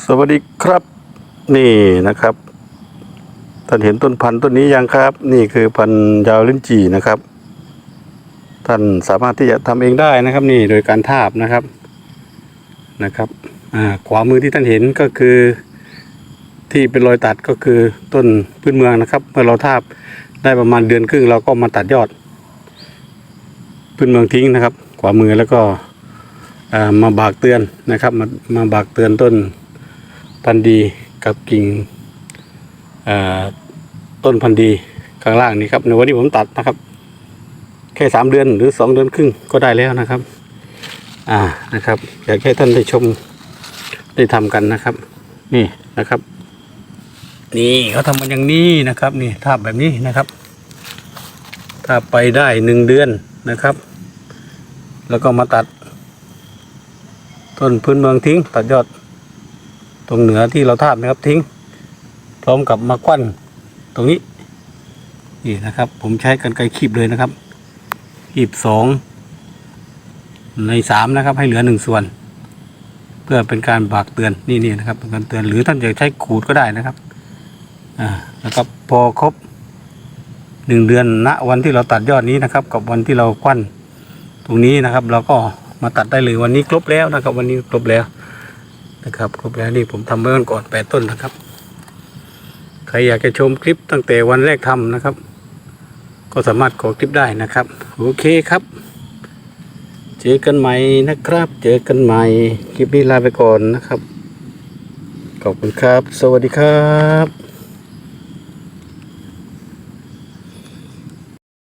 สวัสดีครับนี่นะครับท่านเห็นต้นพันธุ์ต้นนี้ยังครับ นี่คือพันธุ์ยาวลิ้นจี่นะครับ ท่านสามารถที่จะทำเองได้นะครับนี่โดยการทาบนะครับนะครับอ่าขวามือที่ท่านเห็นก็คือที่เป็นรอยตัดก็คือต้นพื้นเมืองนะครับ เมื่อเราทาบได้ประมาณเดือนครึ่งเราก็มาตัดยอด พื้นเมืองทิ้งนะครับ ขวามือแล้วก็อ่ามาบากเตือนนะครับมามาบากเตือนต้น พันธุ์ดีกับกิ่งต้นพันธุ์ดีข้างล่างนี้ครับในวันนี้ผมตัดนะครับ แค่สามเดือนหรือสองเดือนครึ่งก็ได้แล้วนะครับ อ่านะครับ อยากให้ท่านได้ชมได้ทำกันนะครับ นี่นะครับ นี่เขาทำมันอย่างนี้นะครับ นี่ทาบแบบนี้นะครับถ้าไปได้หนึ่งเดือนนะครับ แล้วก็มาตัด ต้นพื้นเมืองทิ้งตัดยอด รงเหนือที่เราทาบนะครับทิ้ง พร้อมกับมาควันตรงนี้นี่นะครับ ผมใช้กันไกรคีบเลยนะครับคีบสองในสามนะครับ ให้เหลือหนึ่งส่วน เพื่อเป็นการบากเตือนนี่นี่นะครับเป็นการเตือนหรือท่านจะใช้ขูดก็ได้นะครับอ่าแล้วก็พอครบหนึ่งเดือนณวันที่เราตัดยอดนี้นะครับ กับวันที่เราควันตรงนี้นะครับ เราก็มาตัดได้เลยวันนี้ครบแล้วนะครับ วันนี้ครบแล้ว นะครับครบแล้วนี่ผมทำไว้วันก่อนแปดต้นนะครับ ใครอยากจะชมคลิปตั้งแต่วันแรกทำนะครับ ก็สามารถขอคลิปได้นะครับ โอเคครับ เจอกันใหม่นะครับ เจอกันใหม่คลิปนี้ลาไปก่อนนะครับ ขอบคุณครับ สวัสดีครับ